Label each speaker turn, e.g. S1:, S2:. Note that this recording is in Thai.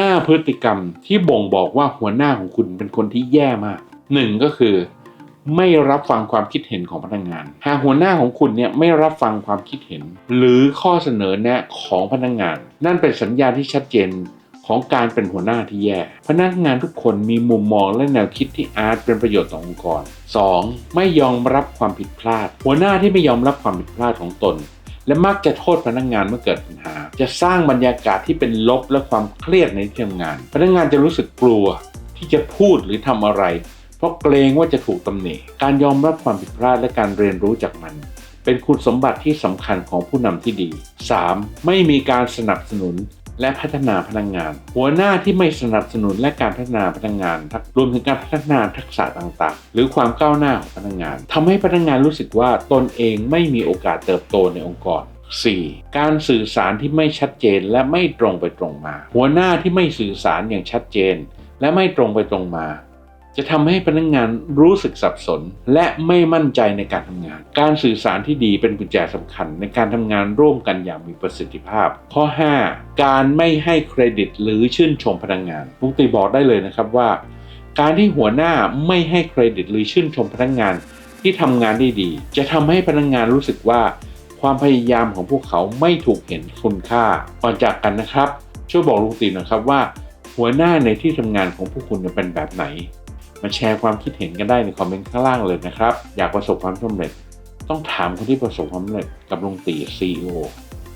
S1: 5 พฤติกรรมที่บ่งบอกว่าหัวหน้าของคุณเป็นคนที่แย่มาก 1 ก็คือ ไม่รับฟังความคิดเห็นของพนักงาน หากหัวหน้าของคุณเนี่ยไม่รับฟังความคิดเห็น หรือข้อเสนอแนะของพนักงาน นั่นเป็นสัญญาณที่ชัดเจนของการเป็นหัวหน้าที่แย่ พนักงานทุกคนมีมุมมองและแนวคิดที่อาจเป็นประโยชน์ต่อองค์กร 2. ไม่ยอมรับความผิดพลาด หัวหน้าที่ไม่ยอมรับความผิดพลาดของตน และมักจะโทษพนักงานเมื่อเกิดปัญหา จะสร้างบรรยากาศที่เป็นลบและความเครียดในที่ทำงาน พนักงานจะรู้สึกกลัวที่จะพูดหรือทำอะไร เพราะเกรงว่าจะถูกตำหนิ การยอมรับความผิดพลาดและการเรียนรู้จากมัน เป็นคุณสมบัติที่สำคัญของผู้นำที่ดี 3. ไม่มีการสนับสนุน และพัฒนาพนักงาน หัวหน้าที่ไม่สนับสนุนและการพัฒนาพนักงาน รวมถึงการพัฒนาทักษะต่างๆ หรือความก้าวหน้าของพนักงานทำให้พนักงานรู้สึกว่าตนเองไม่มีโอกาสเติบโตในองค์กร 4. การสื่อสารที่ไม่ชัดเจนและไม่ตรงไปตรงมา หัวหน้าที่ไม่สื่อสารอย่างชัดเจน และไม่ตรงไปตรงมา จะทำให้พนักงานรู้สึกสับสน และไม่มั่นใจในการทำงาน การสื่อสารที่ดีเป็นกุญแจสำคัญในการทำงานร่วมกันอย่างมีประสิทธิภาพ ข้อ 5 การไม่ให้เครดิตหรือชื่นชมพนักงานลุงตีบอกได้เลยนะครับว่า การที่หัวหน้าไม่ให้เครดิตหรือชื่นชมพนักงานที่ทำงานได้ดี จะทำให้พนักงานรู้สึกว่า ความพยายามของพวกเขาไม่ถูกเห็นคุณค่าก่อนจากกันนะครับ ช่วยบอกลุงตีนะครับว่า หัวหน้าในที่ทำงานของพวกคุณเป็นแบบไหน มาแชร์ความคิดเห็นกันได้ในคอมเมนต์ข้างล่างเลยนะครับ อยากประสบความสำเร็จ ต้องถามคนที่ประสบความสำเร็จกับลุงตี CEO